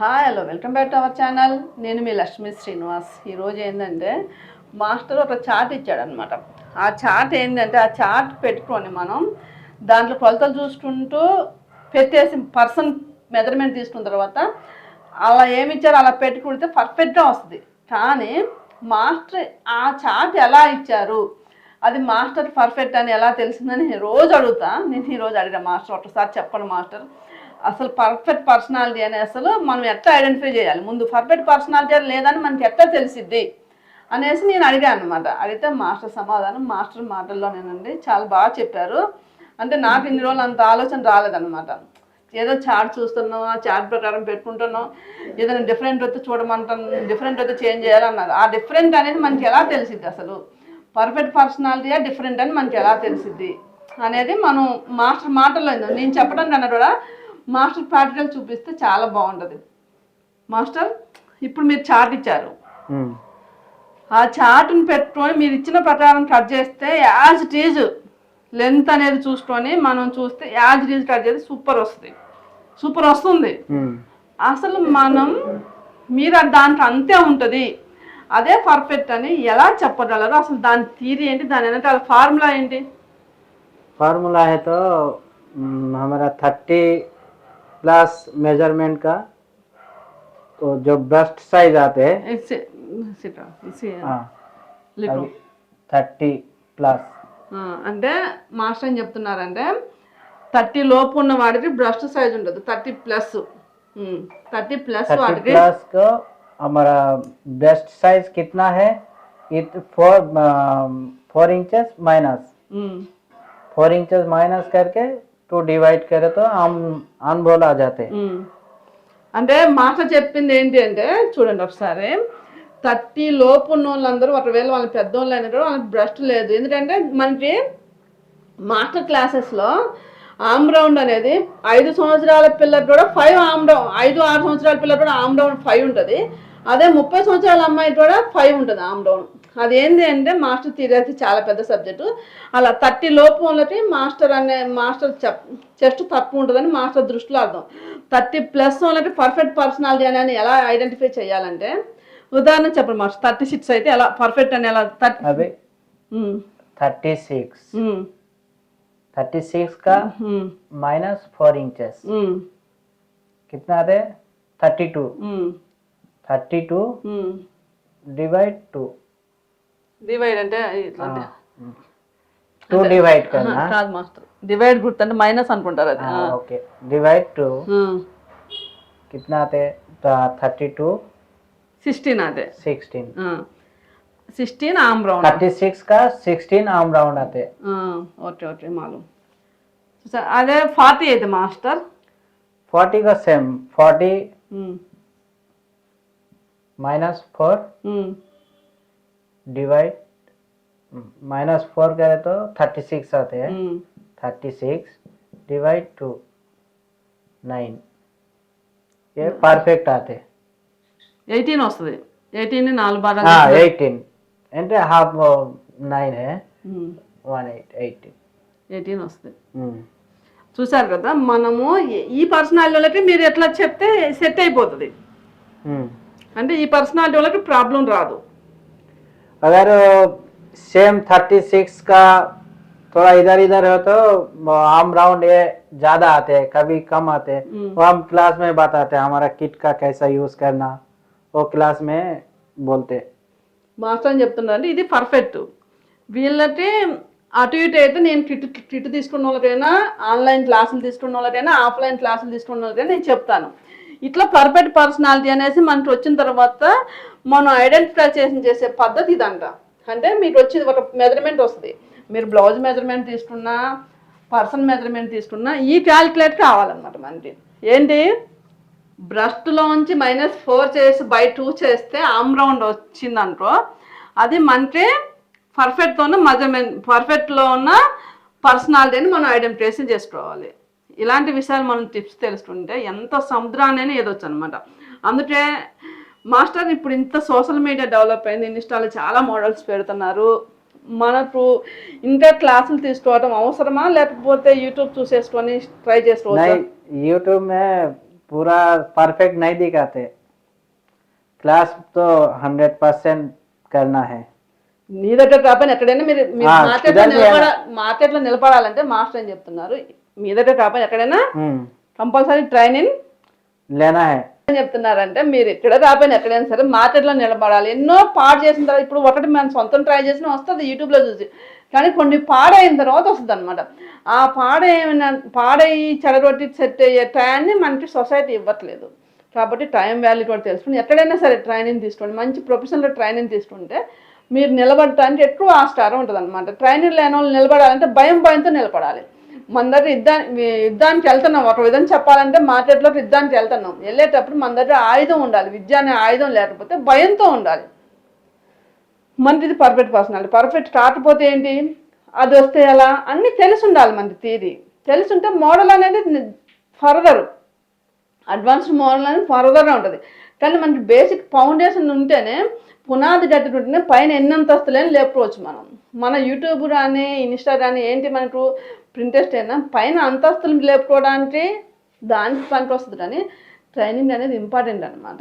Hi hello welcome back to our channel నేను మీ లక్ష్మీ శ్రీనివాస్. ఈరోజు ఏంటంటే మాస్టర్ ఒక చార్ట్ ఇచ్చాడనమాట ఆ చార్ట్ ఏంటంటే ఆ చార్ట్ పెట్టుకొని మనం దాంట్లో కొలతలు చూసుకుంటూ పెట్టేసి పర్సన్ మెజర్మెంట్ తీసుకున్న తర్వాత అలా ఏమి ఇచ్చారో అలా పెట్టుకుంటే పర్ఫెక్ట్గా వస్తుంది. కానీ మాస్టర్ ఆ చార్ట్ ఎలా ఇచ్చారు? అది మాస్టర్ పర్ఫెక్ట్ అని ఎలా తెలిసిందని రోజు అడుగుతా. నేను ఈరోజు అడిగా మాస్టర్ ఒకసారి చెప్పండి మాస్టర్. అసలు పర్ఫెక్ట్ పర్సనాలిటీ అని అసలు మనం ఎట్లా ఐడెంటిఫై చేయాలి? ముందు పర్ఫెక్ట్ పర్సనాలిటీ అని లేదని మనకి ఎట్లా తెలిసిద్ది? అనేసి నేను అడిగాను అనమాట అడిగితే మాస్టర్ సమాధానం మాస్టర్ మాటల్లోనేనండి. చాలా బాగా చెప్పారు. అంటే నాకు ఇన్ని రోజులు అంత ఆలోచన రాలేదన్నమాట. ఏదో చార్ట్ చూస్తున్నాం ఆ చార్ట్ ప్రకారం పెట్టుకుంటున్నాం. ఏదైనా డిఫరెంట్ వస్తే చూడమంటాం డిఫరెంట్ వస్తే చేంజ్ చేయాలన్నారు. ఆ డిఫరెంట్ అనేది మనకి ఎలా తెలిసిద్ది అసలు? పర్ఫెక్ట్ పర్సనాలిటీయా డిఫరెంట్ అని మనకి ఎలా తెలిసిద్ది? అనేది మనం మాస్టర్ మాటల్లో నేను చెప్పడం కన్నా కూడా మాస్టర్ ప్రాక్టికల్ చూపిస్తే చాలా బాగుంటుంది మాస్టర్ ఇప్పుడు మీరు చార్ట్ ఇచ్చారు ఉమ్. ఆ చార్ట్ని పెట్టుకొని మీరు ఇచ్చిన ప్రకారం కట్ చేస్తే యాజ్ ఇట్ ఈజ్ లెంత్ అనేది చూసుకొని మనం చూస్తే యాజ్ ఇట్ ఈజ్ కట్ చేస్తే సూపర్ వస్తుంది సూపర్ వస్తుంది ఉమ్. అసలు మనం మీరు ఆ దాంట్లో అంతే ఉంటుంది అదే పర్ఫెక్ట్ అని ఎలా చెప్పగలరు అసలు దాని థీరీ ఏంటి దాని వెనకాల ఫార్ములా ఏంటి फार्मूला है तो उम, हमारा थर्टी प्लस मेजरमेंट का तो जो बेस्ट साइज आते हैं ఇట్స్- ఇట్స్- ఇట్స్- हाँ లిటో. थर्टी प्लस ఆ, అంటే మాస్టర్ ఏం చెప్తున్నారంటే థర్టీ లోపు ఉన్న వాడికి బ్రస్ట్ సైజ్ ఉండదు thirty plus thirty plus thirty వాడికి प्लस को हमारा बेस्ट साइज कितना है it four four inches minus um, four inches minus करके टू डिवाइड करे तो हम अनबोल आ जाते हैं ఉమ్. అంటే మాస్టర్ చెప్పింది ఏంటి అంటే చూడండి ఒకసారి థర్టీ లోపు ఉన్న వాళ్ళందరూ ఒకవేళ వాళ్ళ పెద్దోళ్ళు అయినా కూడా వాళ్ళకి బ్రస్ట్ లేదు ఎందుకంటే మనకి మాస్టర్ క్లాసెస్లో ఆమ్ రౌండ్ అనేది ఐదు సంవత్సరాల పిల్లలు కూడా ఫైవ్ ఆమ్ రౌండ్ ఐదు ఆరు సంవత్సరాల పిల్లలు కూడా ఆమ్ రౌండ్ ఫైవ్ ఉంటుంది అదే ముప్పై సంవత్సరాల అమ్మాయి కూడా ఫైవ్ ఉంటుంది ఆమ్ రౌండ్ అదేంటి అంటే మాస్టర్ థియరీ చాలా పెద్ద సబ్జెక్టు అలా థర్టీ లోపు వాళ్ళకి మాస్టర్ అనే మాస్టర్ చెప్ చెస్ట్ తక్కువ ఉంటుందని మాస్టర్ దృష్టిలో అర్థం థర్టీ ప్లస్ వాళ్ళకి పర్ఫెక్ట్ పర్సనాలిటీ అని ఎలా ఐడెంటిఫై చేయాలంటే ఉదాహరణ చెప్పండి మాస్టర్ థర్టీ సిక్స్ అయితే ఎలా పర్ఫెక్ట్ అని ఎలా థర్టీ अभी थर्टी सिक्स थर्टी सिक्स का माइनस फोर इंचेस कितना आते thirty two thirty two divide two divide అంటే ఇట్లా टू डिवाइड करना కాదు మాస్టర్ డివైడ్ గుర్తు అంటే మైనస్ అనుకుంటారు అది हाँ, ओके डिवाइड टू कितना आते थर्टी टू సిక్స్టీన్ అదే sixteen sixteen arm round thirty six का सिक्सटीन आम राउंड आते ఓకే ఓకే మాలు అదే ఫార్టీ అయితే మాస్టర్ फोर्टी का same forty minus four divide minus four करे तो थर्टी सिक्स आते हैं thirty six divide two nine ये परफेक्ट आते ఎయిటీన్ వస్తుంది ఎయిటీన్ నాలుగు భాగాలు हाँ एटीन అంటే half nine one eight eighteen eighteen వస్తుంది చూసారు కదా మనము ఈ- ఈ పర్సనాలిటీ మీరు ఎట్లా చెప్తే సెట్ అయిపోతుంది అంటే ఈ పర్సనాలిటీ వాళ్ళకి ప్రాబ్లం రాదు अगर सेम थर्टी सिक्स का थोड़ा इधर इधर हो तो आम राउंड ये ज्यादा आते हैं कभी कम आते हैं हम्म। वो हम क्लास में बताते हैं हमारा किट का कैसा यूज करना वो क्लास में बोलते हैं మాస్టర్ అని చెప్తున్నారంటే ఇది పర్ఫెక్ట్ వీళ్ళకి అటు ఇటు అయితే నేను కిట్ కిట్ తీసుకున్న వాళ్ళకైనా ఆన్లైన్ క్లాసులు తీసుకున్న వాళ్ళకైనా ఆఫ్లైన్ క్లాసులు తీసుకున్న వాళ్ళకైనా నేను చెప్తాను ఇట్లా పర్ఫెక్ట్ పర్సనాలిటీ అనేసి మనకి వచ్చిన తర్వాత మనం ఐడెంటిఫికేషన్ చేసే పద్ధతి ఇదంట. అంటే మీకు వచ్చి ఒక మెజర్మెంట్ వస్తుంది. మీరు బ్లౌజ్ మెజర్మెంట్ తీసుకున్నా పర్సన్ మెజర్మెంట్ తీసుకున్నా ఈ క్యాలిక్యులేట్ కావాలన్నమాట మనకి. ఏంటి? బ్రస్ట్లోంచి మైనస్ ఫోర్ చేసి బై టూ చేస్తే ఆమ్ రౌండ్ వచ్చిందనుకో అది మనకి పర్ఫెక్ట్తో ఉన్న మెజర్మెంట్ పర్ఫెక్ట్లో ఉన్న పర్సనాలిటీని మనం ఐడెంటిఫికేషన్ చేసుకోవాలి. ఇలాంటి విషయాలు మనం టిప్స్ తెలుసుకుంటే ఎంత సముద్రాన్ని ఎదొచ్చు అనమాట అందుకే మాస్టర్ ఇప్పుడు ఇంత సోషల్ మీడియా డెవలప్ అయింది ఇన్స్టాలో చాలా మోడల్స్ పెడుతున్నారు మనకు ఇంకా క్లాసులు తీసుకోవడం అవసరమా లేకపోతే యూట్యూబ్ చూసేసుకొని ట్రై చేసుకోవచ్చు नहीं यूट्यूब में पूरा परफेक्ट नहीं दिखाते क्लास तो हंड्रेड परसेंट करना है నీ దగ్గర కాకపోయినా ఎక్కడైనా మీరు మీరు ఆ, మార్కెట్లో student నిలబడ మార్కెట్లో నిలబడాలంటే మాస్టర్ అని చెప్తున్నారు మీదట టాపర్ ఎక్కడైనా కంపల్సరీ ట్రైనింగ్ లేనా చెప్తున్నారంటే మీరు ఇక్కడ రాపోయిన ఎక్కడైనా సరే మార్కెట్లో నిలబడాలి. ఎన్నో పాడు చేసిన తర్వాత ఇప్పుడు ఒకటి మనం సొంతం ట్రై చేసిన వస్తుంది యూట్యూబ్లో చూసి. కానీ కొన్ని పాడైన తర్వాత వస్తుంది అనమాట ఆ పాడైన పాడై చెడగొట్టి సెట్ అయ్యే టయాన్ని మనకి సొసైటీ ఇవ్వట్లేదు. కాబట్టి టైం వాల్యూ కూడా తెలుసుకుని ఎక్కడైనా సరే ట్రైనింగ్ తీసుకోండి. మంచి ప్రొఫెషనల్ ట్రైనింగ్ తీసుకుంటే మీరు నిలబడటానికి ఎక్కువ ఆస్కారం ఉంటుంది అనమాట ట్రైనింగ్ లేని వాళ్ళు నిలబడాలంటే భయం భయంతో నిలబడాలి. మన దగ్గర యుద్ధానికి యుద్ధానికి వెళ్తున్నాం. ఒక విధం చెప్పాలంటే మార్కెట్లోకి యుద్ధానికి వెళ్తున్నాం. వెళ్ళేటప్పుడు మన దగ్గర ఆయుధం ఉండాలి. విద్య అనే ఆయుధం లేకపోతే భయంతో ఉండాలి. మనది పర్ఫెక్ట్ పర్సనాలిటీ పర్ఫెక్ట్ కాకపోతే ఏంటి? అది వస్తే ఎలా? అన్నీ తెలిసి ఉండాలి మనకి తీరి. తెలిసి ఉంటే మోడల్ అనేది ఫర్దర్. అడ్వాన్స్డ్ మోడల్ అనేది ఫర్దర్గా ఉంటుంది. కానీ మనకి బేసిక్ ఫౌండేషన్ ఉంటేనే పునాది గట్టి పైన ఎన్ని అంతస్తులేని లేపుకోవచ్చు మనం. మన యూట్యూబ్ కానీ ఇన్స్టా కానీ ఏంటి మనకు ప్రింటెస్ట్ అయినా పైన అంతస్తులు లేపుకోవడానికి దానికి పనికి వస్తుంది కానీ ట్రైనింగ్ అనేది ఇంపార్టెంట్ అనమాట